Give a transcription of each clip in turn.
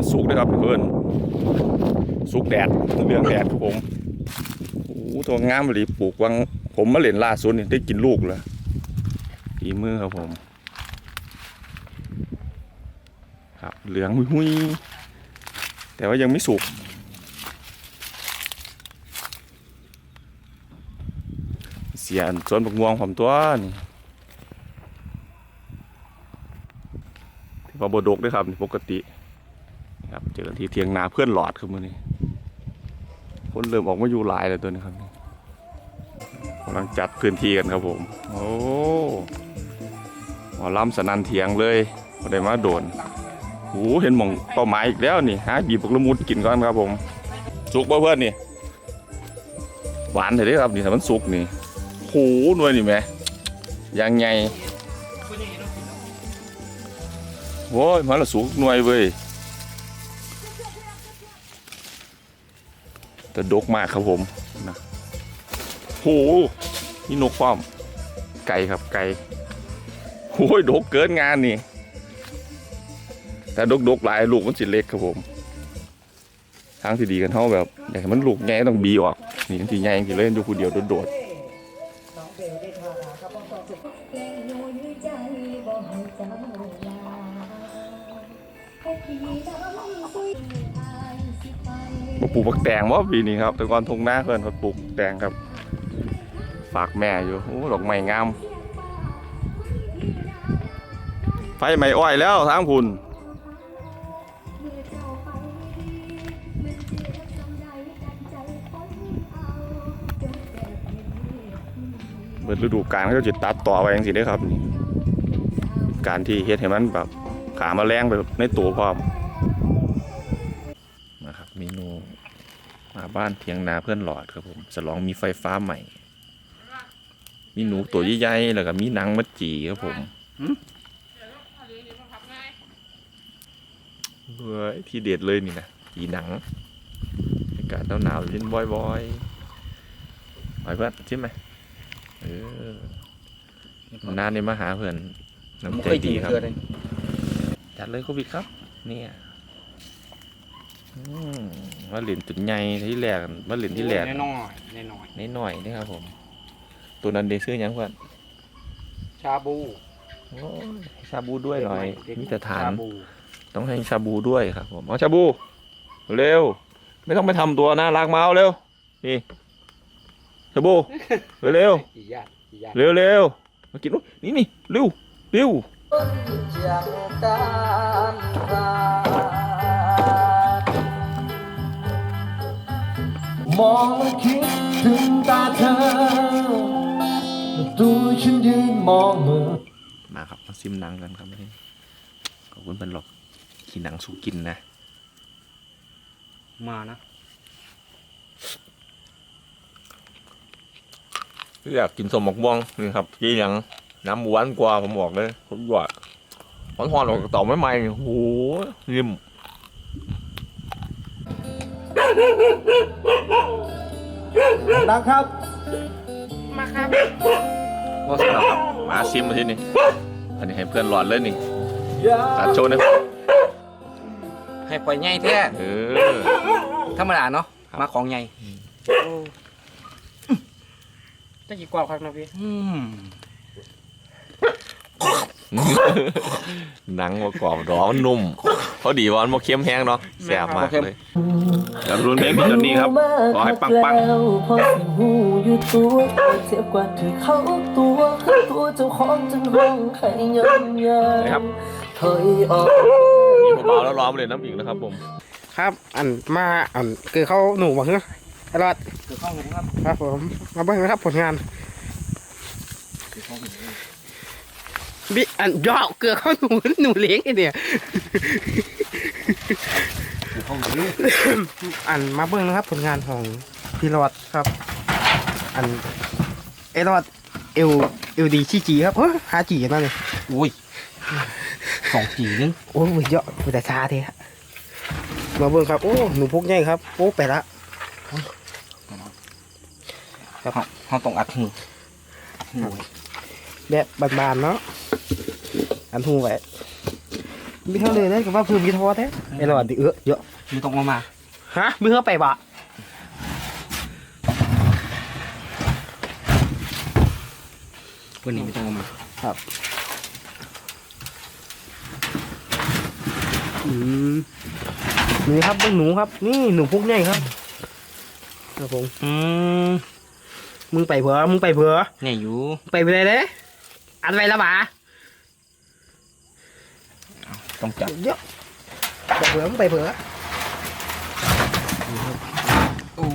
มันสุกนะครับเพื่อนสุกแดดเรื่องแดดครับผมโอ้ตัวงามเลยปลูกวัง ผมมาเล่นล่าสุดนี่ได้กินลูกเลยฝีมือครับผม ครับเหลืองหุยแต่ว่ายังไม่สุกเสียนสวนบักม่วงผมตัวนี่ที่ว่าบดกด้วยครับปกติ ครับเจอกันที่เทียงนาเพื่อนหลอดครับมื่อนี้คนเริ่มออกมาอยู่หลายเลยตัวนี้ครับกำลังจัดพื้นที่กันครับผม โอ้หมอลำสนันเถียงเลยพอได้มาโดนโอ้เห็นหมองเป้าหมายอีกแล้วนี่หาบีบกละมุดกินก่อนครับผม สุกเพื่อนนี่ หวานเลยเด้ครับนี่ถ้ามันสุกนี่โหหน่วยนี่แม่ยังไงโว้ยมันละสูงหน่วยเว้ย แต่ดกมากครับผมนะโหนี่นกฟ้อม ไก่ครับไก่โอ้ยดกเกินงานนี่ แต่ดกดกหลายลูกมันสิเล็กครับผม ทางที่ดีกันเท่าแบบอยากให้มันลูกใหญ่ต้องบีออก นี่ที่ใหญ่ทีเลยอยู่ผู้เดียวโดดๆ มาปลูกผักแตงว่าปีนี้ครับแต่ก่อนทงหน้าเพื่อนเขาปลูกแตงครับ ฝากแม่อยู่โอ้ดอกไม้งามไฟไหม้อ้อยแล้วทางพุ่นเบิดฤดูกาลเขาจะตัดต่อไปอย่างสิได้ครับ การที่เฮ็ดให้มันแบบขามาแรงไปในตัวพร้อมนะครับเมนูมา บ้านเทียงนาเพื่อนหลอดครับผมฉลองมีไฟฟ้าใหม่ มีหนูตัวใหญ่ๆแล้วก็มีหนังมัดจีครับผมเฮ้ยที่เด็ดเลยนี่นะจีหนังอากาศหนาวๆเล่นบ่อยๆไปเพื่อนชิมไหมเออนานในมาหาเพื่อนน้ำใจดีครับจัดเลยโควิดครับ เนี่ย อืมมาเหรียญจุดใหญ่ที่แรกมาเหรียญที่แรกน้อยๆน้อยนิดหน่อยนี่ครับผม ตัวนั้นเดซื้อหยังเพื่อนๆชาบูโอ้ยชาบูด้วยหน่อยเด็กมีแต่ฐานชาบูต้องให้ชาบูด้วยครับผมเอาชาบู เร็ว ไม่ต้องไปทำตัวน่ารักมาเอาเร็ว นี่ ชาบู เร็วอีญาติอีญาติเร็วเร็วมากินอุ๊ยนี่นี่เร็วเร็ว มองและคิดถึงตาเธอตัวฉันยืนมองเมื่อมาครับมาซิมหนังกันครับไม่ขอบคุณเพิ่นหรอกขี่หนังสู้กินนะ มานะอยากกินสมหมกม่วงนี่ครับยี่หยังน้ำหวานกว่าผมบอกเลยผมว่าหวานหอนออกจากเต่าไม่ไหมโอ้โหนิ่ม ดังครับก็สำหรับครับมาซิมมาที่นี่อันนี้ให้เพื่อนหลอดเลยนี่ตัดโชว์นะให้ปล่อยใหญ่แท้เออธรรมดาเนาะครับมาของใหญ่จะกี่กว่าครับนะพี่อืม หนังมากรอบดอกมันนุ่มพอดีว่ามันมาเค็มแห้งเนาะแซ่บมากเลยเดี๋ยวรุนเพลงพี่จอนนี่ครับขอให้ปังปังพอสิหูอยู่ตัวเทียบกว่าที่เขาตัวคือตัวเจ้าของจนห้องให้ยอมยานะครับถอยออกนี่เบาๆแล้วร้องเลยน้ำอีกนะครับผม ครับอันมาอันคือเขาหนูบอกเหรอไอ้รอดเกิดข้องเลยนะครับครับผมมาเบิ่งนะครับผลงาน บิอันยอกเกลือเข้าหนูหนูเลี้ยงไอเนี่ยเกิดข้องเลยอันมาเบิ่งนะครับ ผลงานของพี่รอดครับ อันไอรอดเอลเอลดีชีจีครับเฮ้ยหาจีกันมาเลยอุ้ยสองจีนึงโอ้ยเยอะแต่ชาเทะมาเบิ่งครับ โอ้หนูพกใหญ่ครับโอ้ไปละแล้วเขาเขาต้องอัดหูอัดหูไว้แบบบานๆเนาะ อันหูไว้มีเท่าเลยนะกับว่าเพิ่มมีทอแท้ไอ้หลอดดิเออเยอะมีตรงมามาฮะมีเท่าไปบะเพื่อนนี่ไม่ต้องมาอืมนี่ครับเป็นหนูครับ นี่หนูพวกใหญ่ครับครับผมอืมมึงไปเผื่อมึงไปเผื่อเนี่ยอยู่ไปเผื่อเลยอันไปและบะ ต้องจับเยอะไปเผื่อมึงไปเผื่อโอ้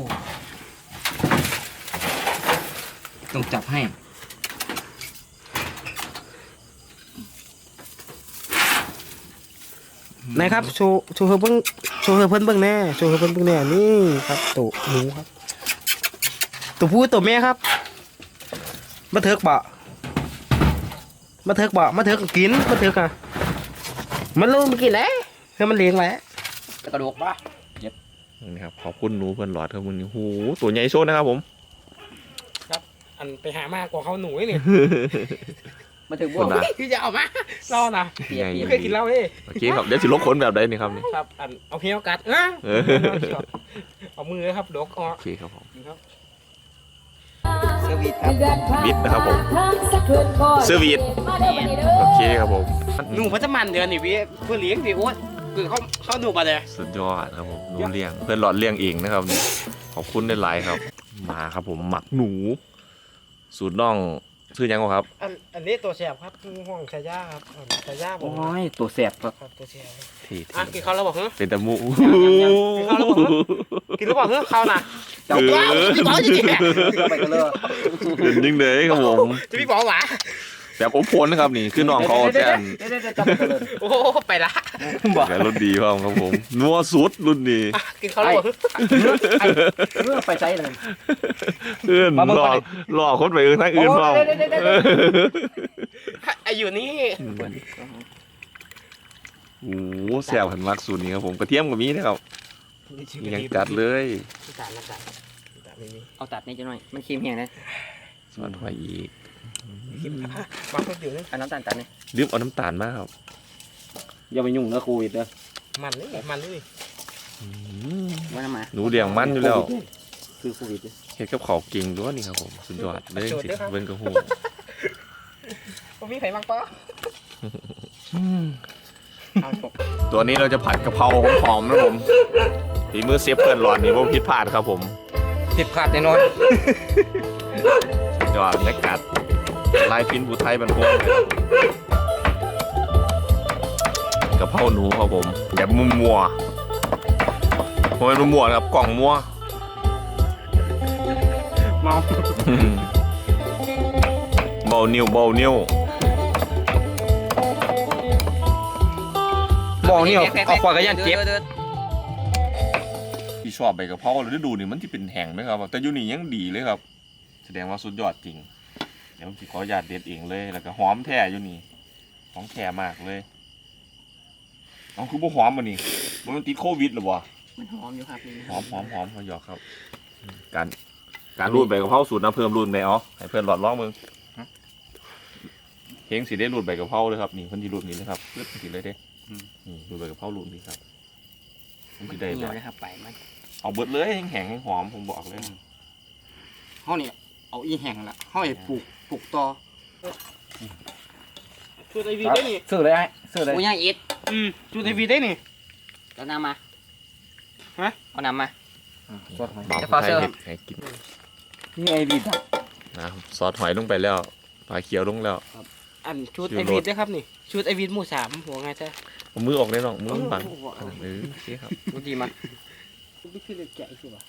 ต้องจับให้นะครับโชว์โชว์เพิ่งโชว์เพิ่นเบิ่งแน่โชว์เพิ่นเบิ่งแน่นี่ครับตัวหนูครับตัวผู้ตัวแม่ครับมาเถิกบ่มาเถิกบ่มาเถิกก็กินมาเถิกอะ มันรู้มันกินแล้วให้มันเลี้ยงแล้วกระดูกปะนี่ครับขอบคุณหนูเพื่อนหลอดครับมึงนี่โหตัวใหญ่โชดนะครับผม อันไปหามากกว่าเขาหนูนี่ มาถึงคบ่นละ พี่จะเอามาเรานะใหญ่พี่เคยกินเหล้าเอ้โอเคครับเดี๋ยวสิลกขนแบบใดนี่ครับนี่ ครับ อันเอาเพี้ยวกัดเออเออ เอามือครับดกออโอกเคครับผม ครับเซอร์วิสครับวิทย์นะครับผม เซอร์วิส โอเคครับผม หนูพัชมันเดือนนี่พี่เพื่อเลี้ยงพี่โอ๊ตคือเขาเขาหนูมาเลยสุดยอดครับผมหนูเลี้ยงเพื่อนหลอดเลี้ยงเองนะครับนี่ขอบคุณได้หลายครับ มาครับผมหมักหนู สูตรน่องชื่อยังวะครับ อันอันนี้ตัวแสบครับห่วงชายาครับอันชายาผมโอ้ยตัวแสบครับครับตัวแสบทีทีอะกินข้าวแล้วบอกเฮ้ยเป็นตะมูกินแล้วบอกเฮ้ยข้าวนะเออพี่บอกจริงไปกันเลยเป็นยังเลยครับผมจะพี่บอกหวา แบบอบพนนะครับนี่คือน้องเขาแกนเดี๋ยวเดี๋ยวจับไปกันเลยโอ้ไปละแกนรถดีครับครับผมนัวสุดรุ่นนี้อะกินข้าวแล้วบอกเฮ้เรื่องไปใช้เลย เอื้อนมาเบิ่งหล่อก่อนดิหล่อคนไปเอื้อนทั้งอื่นเปล่าโอ้เดี๋ยวเดี๋ยวเดี๋ยวเดี๋ยว ไออยู่นี่โอ้โหแซ่บหันมากสูตรนี้ครับผมกระเทียมกับมีนะครับยังจัดเลยจานละจานจานไม่มีเอาตัดนี่จะหน่อย มันเค็มแห้งนะซอสไว้อีก มาเพิ่มอยู่นี่เอาน้ำตาลตัดนี่ลืมเอาน้ำตาลมาครับอย่าไปยุ่งนะโควิดเด้อมันนี่มันนี่มว่าน้ำมาหนูเลี้ยงมันอยู่แล้ว คือโควิดเด้อเฮ็ดกับเขาเก่งด้วยนี่ครับผมสุดยอดเลยสิเบิ้นกระหูผมมีไข่มังปะเอตัวนี้เราจะผัดกะเพราหอมๆนะผมฝีมือเซฟเพื่อนหลอดนี่ผมผิดพลาดครับผมผิดพลาดแน่นอนยอดและกัด ลายพินผู้ไทยบันพงกะเพราหนูครับผมแบบมัวมัวๆโอ้ยมัวๆนะครับกล่องมัวเมาเบานิ้วเบานิ้วบอกนี่เอาปล่อยกันยันเจ็บที่ชอบใบกะเพราหรือฤดูนี่มันที่เป็นแห้งนะครับแต่อยู่นี่ยังดีเลยครับ แสดงว่าสุดยอดจริง เดี๋ยวผมสิขออนุญาตเด็ดเองเลย แล้วก็หอมแท้อยู่นี่หอมแท้มากเลยเอาคือบ่หอมมันนี่บ่มันติดโควิดหรือบ่มันหอมอยู่ครับหอมหอมหอมเขาหยอกครับอืมการการรูดใบกะเพราสูตรน้ำเพิ่มรูดไปเอาให้เพื่อนหลอดร้องมึงเฮงสิได้รูดใบกะเพราเลยครับนี่คนที่รูดนี่เลยครับเลือดสิเลยเด้นี่รูดใบกะเพรารูดนี่ครับมันมันสิได้เหนีแบยวบนะครับไปมันเอาเบิดเลยแห้งๆหอมผมบอกเลยเฮานี่ เอาอีแห้งละเฮาให้ปลูกปลูกต่อชุดไอวีได้นี่ซื้อเลยไอ้ซื้อเลยโอ้ยอิดอืมชุดไอวีได้นี่แล้วน้ำมาฮะเอาน้ำมาซอสหอยจะขอเสิร์ฟบ่าวผู้ไทยเฮ็ดให้กินนี่ไอ้บีบนะซอสหอยลงไปแล้วปลาเขียวลงแล้วอันชุดชิวไอโรวีดได้ครับนี่ชุดไอวีหมู่สามหัวไงจ้ะเอามือออกได้หรอกมือมันบังเออโอเคครับดูดีมั้ยไม่คือเลยใจคือวะ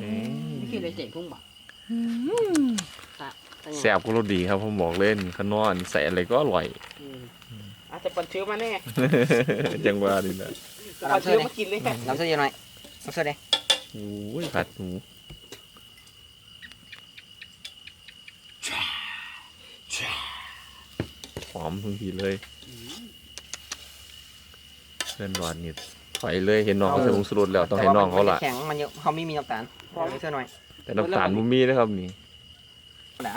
เอ้ยไม่คิดเลยเจ๋งพุ่งบ่ แซ่บก็รสดีครับผมบอกเล่นขนอนใส่อะไรก็อร่อยอาจจะปันเชื้อมาแน่จังหวะนี่นะเอาเชื้อมากินเลยน้ำเสื้อเยอะหน่อยน้ำเสื้อเด้โอ้ยผัดหนูหอมทันทีเลยเพื่อนหวานนี่ถอยเลยเห็นน้องเขาใส่ผงชูรสแล้วต้องให้น้องเขาละแข็งมันเยอะเขาไม่มีน้ำตาลน้ำเสื้อหน่อย แต่น้ำตาลมุมีนะครับนี่นะ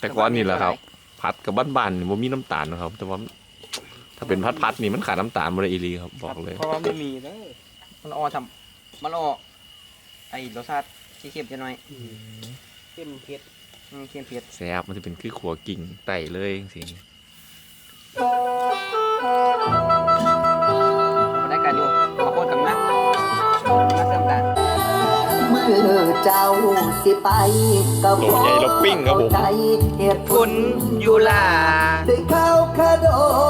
แต่ก่อนนี่แหละครับ ผัดกับบ้านๆนี่บ่มีน้ำตาลนะครับ แต่ว่าถ้าเป็นพัดพัดๆนี่มันขาดน้ำตาลบริอีหลีครับบอกเลย เพราะว่าไม่มีเด้อมันออทำมันออไอ้รสชาติที่เค็มจะหน่อยเข้มเผ็ดอืมเค็มเผ็ดแซ่บมันจะเป็นคือขัวกิ่งไต่เลยสิมัน เจ้าสิไปก็ตัวใหญ่เราปิ้งครับผมใจเหตุผคุลณยูลาได้เข้าคาด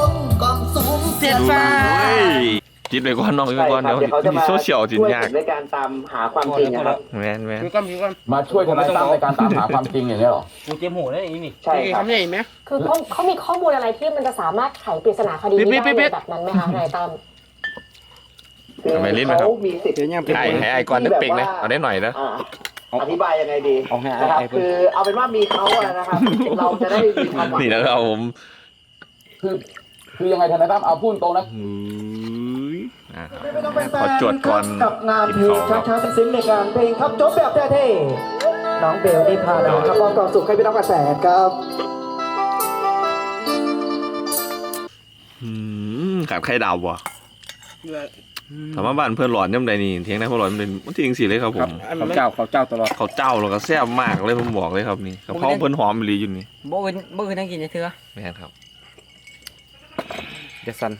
งกองสูงเจ็ดฟ้า เฮ้ยจิตไปก่อนน้องไปก่อนเดี๋ยวที่โซเชียลจิตยากในการตามหาความจริงนะครับ แมนแมน มีก้อนมีก้อนมาช่วยทนายตั้มในการตามหาความจริงอย่างนี้ยเหรอ กูเจ็บหูได้อย่างนี้นี่ใช่ครับ ทำได้ไหม คือเขาเขามีข้อมูลอะไรที่มันจะสามารถไขปริศนาคดีนี้ปิ๊ได้บปิ๊บปิ๊บแบบนั้นไหมคะทนายตั้ม ทำไมลิ้นไหมครับ เขามีสิทธิ์เดี๋ยวยังเป็น ไอ้ให้ไอ้ก่อนนึกเป็งนะเอาได้หน่อยนะ อ่าอธิบายยังไงดีเอาให้นะครับไอ้เพิ่น คือเอาเป็นว่ามีเขาอะนะครับ เราจะได้มีความหวังนี่นะครับผมคือคือยังไงทนายตั้มเอาพูดตรงนะอุ้ยอะครับไม่ต้องเป็นขอจวดก่อนกับงานเพลกิงนข้าวคช้ารับๆซึ้งๆในการเพลงครับจบแบบเท่ๆน้องเบลนิพาดาครับความความสุขให้พี่น้องกระแสครับ อืมขาดไข่ดาวว่ะ ถามว่าบ้านเพื่อนหลอนย่ำใดนี่เทียงได้เพื่อนหลอนเป็นมันจริงสิเลยครับผมเขาเจ้าเขาเจ้าตลอดเขาเจ้าเราก็แซ่บมากเลยผมบอกเลยครับนี่กะเพราเพิ่นหอมอีหลีอยู่นี่โบ้อื่นโบ้อื่นนั่งกินจะเถื่อแม่นครับเดซัน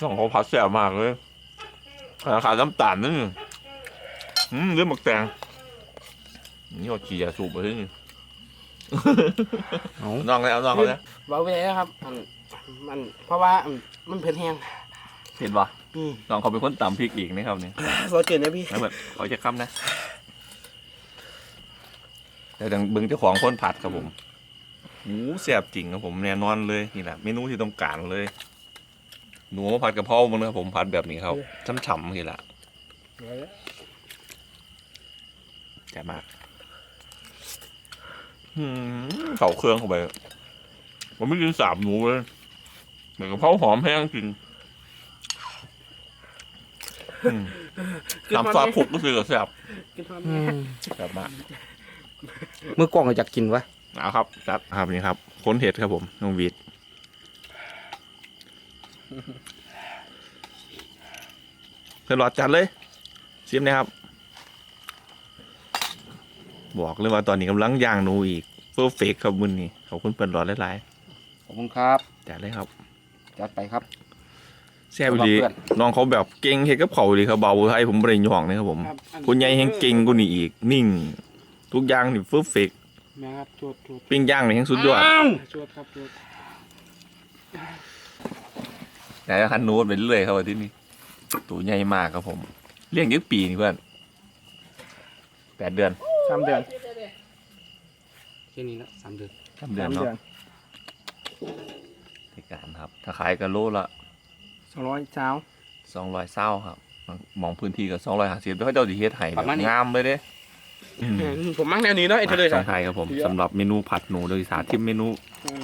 ต้องเขาพัดแซ่บมากเลยขาขาดน้ำตาลนั่นนี่อืมเรื่องหมักแตงนี่ว่าขี่ยาสูบไปที่นี่ น้องเลยเอาน้องเขาเลยเบาไปเลยนะครับมันมันเพราะว่ามันเผ็ดแห้งเห็นปะอืมน้องเขาเป็นคนตำพริกอีกนะครับนี่เราเจอนะพี่แล้วแบบเขาจะค้ำนะแต่ดังเบิ้งเจ้าของคนผัดครับผมหูแซ่บจริงครับผมแน่นอนเลยนี่แหละเมนูที่ต้องการเลย หนูมาผัดกะเพรามันนะครับผมผัดแบบนี้ครับฉ่ำๆนี่แหละแจ่บมากหืม เข่าเครื่องเข้าไป ผมไม่กินสาบหนูเลยเหมือนกะเพราหอมแห้งจริงอืมน้ำซอสผุกก็คือกับแซ่บแซ่บมากมือกล้องก็อยากกินวะเอาครับ จัดครับนี่ครับค้นเห็ดครับผมน้องวีดเพื่อนรอจัดเลยซิมนะครับ บอกเลยว่าตอนนี้กำลังย่างหนูอีกเฟอร์เฟกครับมึนนี่ขอบคุณเพื่อนรอหลายขอบคุณครับๆจัดเลยครับจัดไปครับ แซ่บดีขอบคุณเพื่อน น้องเขาแบบเก่งเห็ดกับเขาดีครับเบาให้ผมบริยองเลยครับผมคุณยายแห่งเก่งกูนี่อีก นิ่ง ทุกอย่างนี่เฟอร์เฟกนะครับจุดจุดปิ้งย่างนี่แห่งสุดยอดจุดครับจุดไหนคันนูดไปเรื่อยครับวันที่นี่ตัวใหญ่มากครับผม เลี้ยงยึกปีนี่เพื่อนแปดเดือน สามเดือนแค่นี้ละสามเดือนสามเดือนสามเนาะเดือนในการครับ ถ้าขายกันโลละสองร้อยเช้าสองร้อยเศร้าครับมองพื้นที่กับสองร้อยห้าสิบแล้วเขาเจ้าดีเฮ็ดไห้แบประบมาณนี้งามเลยเด้อืมผมมั่งแนวนี้เนาะไอ้เธอเลยสองไทยครับผมสำหรับเมนูผัดหนูโดยสาธิตเมนู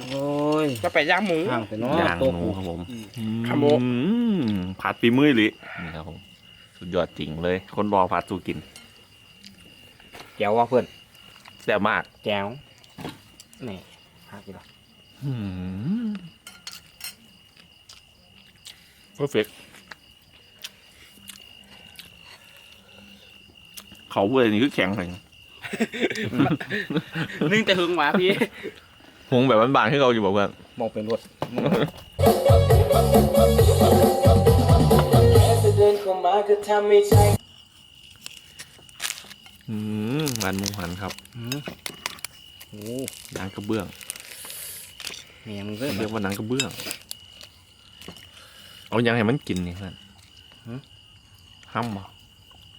โอ้ยก็ไปย่างหมู ห่างไปเนาะย่างโต๊ะหนูครับผมคาโมอืมผัดฝีมือหรือนี่ครับผมสุดยอดจริงเลย คนรอผัดสู้กิน แก้วว่าเพื่อนแซ่บมากแก้วนี่หากินละเพอร์เฟกเขาพูดอะไรนี่คือแข็งเลยนึ่งแต่หึงหมาพี่หงแบบบานๆที่เราอยู่บอกว่ามองเป็นรถ อืมมันหมูหันครับโอ้หนังกระเบื้องเมียมึงก็เรียกว่าหนังกระเบื้อง เอายังให้มันกินนี่เพื่อนห้ามบ่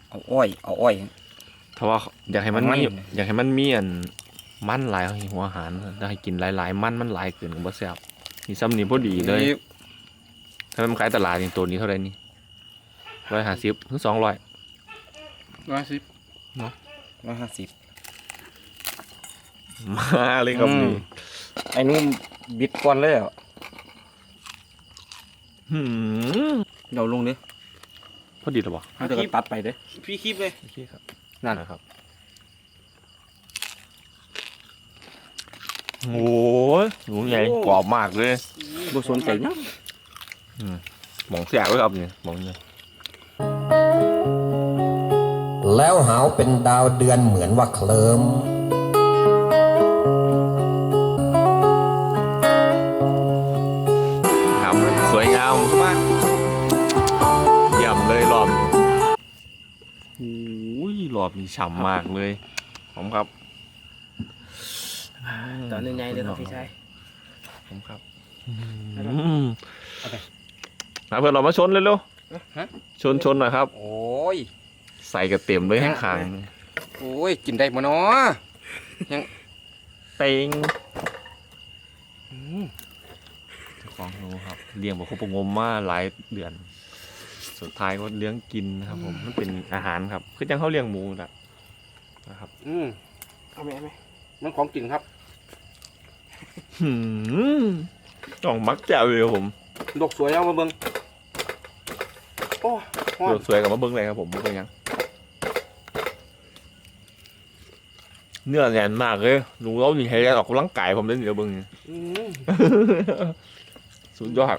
เอาอ้อย เอาอ้อย ถ้าว่าอยากให้มันมันมีอยากให้มันมีอันมันหลายหัวอาหารได้ให้กินหลายๆ มันมันหลายเกินก็บ่แซ่บนี่ซ้ำนี่พอดีเลย ถ้ามันขายตลาดนี่ตัวนี้เท่าไหร่นี่ร้อยห้าสิบถึงสองร้อยร้อยสิบ ร้อยห้าสิบมาเลยครับอืมนี่ไอ้นุ่มบิดก่อนเลยอะหืมเดี๋ยวลงดิพอดีหรอวะเขาจะตัดไปเด้พี่คลิปเลยโอเคครับ นั่นนะครับ โอ้ยหนูใหญ่กรอบมากเลยบ่สนใจนะหมองแสกเลยครับนี่หมองเนี่ย แล้วหาวเป็นดาวเดือนเหมือนว่าเคลิมครับสวยงามมากเยี่ยมเลยรอบนี้โอ้ยรอบนี้ฉ่ำมากเลยผมครับตอนนี้ใหญ่เลยครับพี่ชายผมครับมาเพื่อนเรามาชนเร็วๆชนชนหน่อยครับ โอ้ย ใส่กระเต็มเลยข้างโอ้ยกินได้บ่เนาะๆเต็งเจ้าของรู้ครับเลี้ยงบอกเขาประงมมาหลายเดือน สุดท้ายก็เลี้ยงกินนะครับผมมันเป็นอาหารครับคือจังเขาเลี้ยงหมูนะนะครับอืมเอาไหมเอาไหมมันของกินครับหืมต้องมักแจ่วเลยครับผมดอกสวยเอามาเบิ่งโอ้ฮ้อนเลือกสวยกับมาเบิ้งเลยครับผมเบิ้งยัง เนื้อแน่นมากเลยลุงเราหนีให้ออกกำลังกายผมเล่นเดี๋ยวเบิ้งนี่ อืมสุดยอด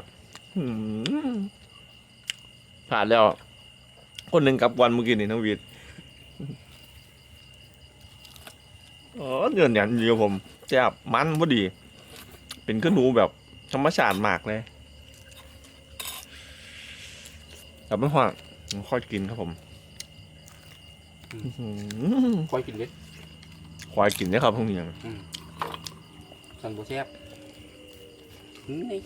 หืมผ่านแล้ว คนหนึ่งกลับวันเมื่อกี้นี่น้องวีดอ๋อเนื้อแน่นดีครับผมแซ่บมันพอดี เป็นขนูแบบธรรมชาติมากเลยแต่ไม่ห่วงค่อยกินครับผม อื้อหือ คอยกินเด็ด ควายกินได้ครับพวกนี้สันบ่แซ่บอืมนี่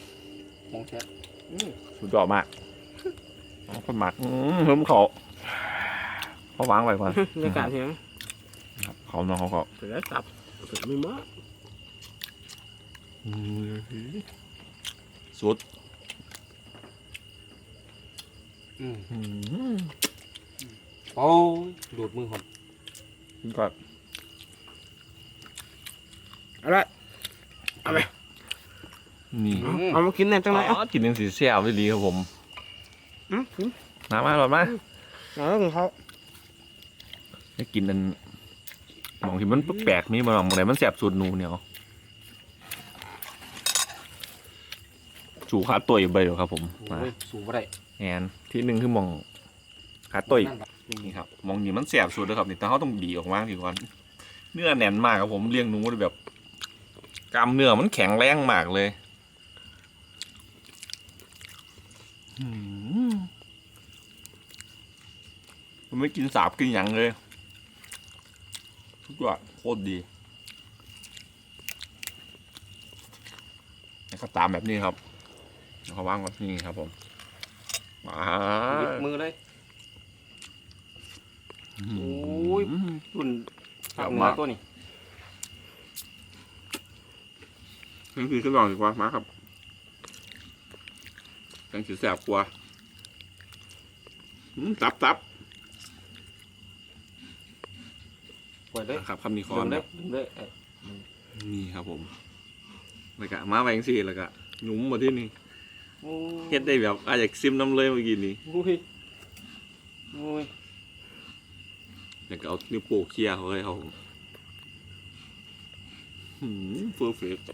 มองแซ่บสุดยอดมากเอาคนหมักอื้อเพิ่มเขาเขาวางไว้ก่อนบรรยากาศเสียงครับเขาเนาะเขาก็เสร็จแล้วกลับเสร็จไม่มากสุดอืมอื้อโอ้ยดูดมือหอมสุดยอด เอาละนี่อืมเอามากินแน่จังเลยอ๋เอาอกินยังสีแซ่บได้ดีครับผมอืมกินมามาหลอดมาเอาแล้วของเขาให้กินอันหมองที่มันแปลกๆมีบางหมองไหนมันแสบสุดหนูเนี่ยเอาจูขาตัวอีกใบเดียวครับผมมาโอ้ยสูบบ่ได้แอนที่หนึ่งคือหมองขาตัวอีกนั่นล่ะนี่ครับมองนี่มันแสบสุดเลยครับนี่แต่เขาต้องบีออกมาทีก่อนเนื้อแน่นมากครับผมเลี้ยงหนูได้แบบ กล้ามเนื้อมันแข็งแรงมากเลยหืมมันไม่กินสาบกินหยังเลยทุกอย่างโคตรดีแล้วก็ตามแบบนี้ครับแล้วเขาวางไว้นี่ครับผมมาหยิบมือเลยโอ้ยรุ่นภาคเหนือตัวนี้ นั่นคือขึ้นลองดีกว่ามาครับยังถือแสบกว่าอืมตับตับปล่อยเลยครับคำนี้คอดึนงแบเลยบดึงเลยเอ้ยนี่ครับผมแล้วก็มาแหวงสี่แล้วก็หนุ่มมาที่นี่โอ้ยเฮ็ดได้แบบอาจจะซิมน้ำเลยเมื่อกี้นี้โอ้ยโอ้ยแล้วก็เอานิ้วโป้งเคลียร์เขาเลยครับผมหืมเฟอร์เฟกต์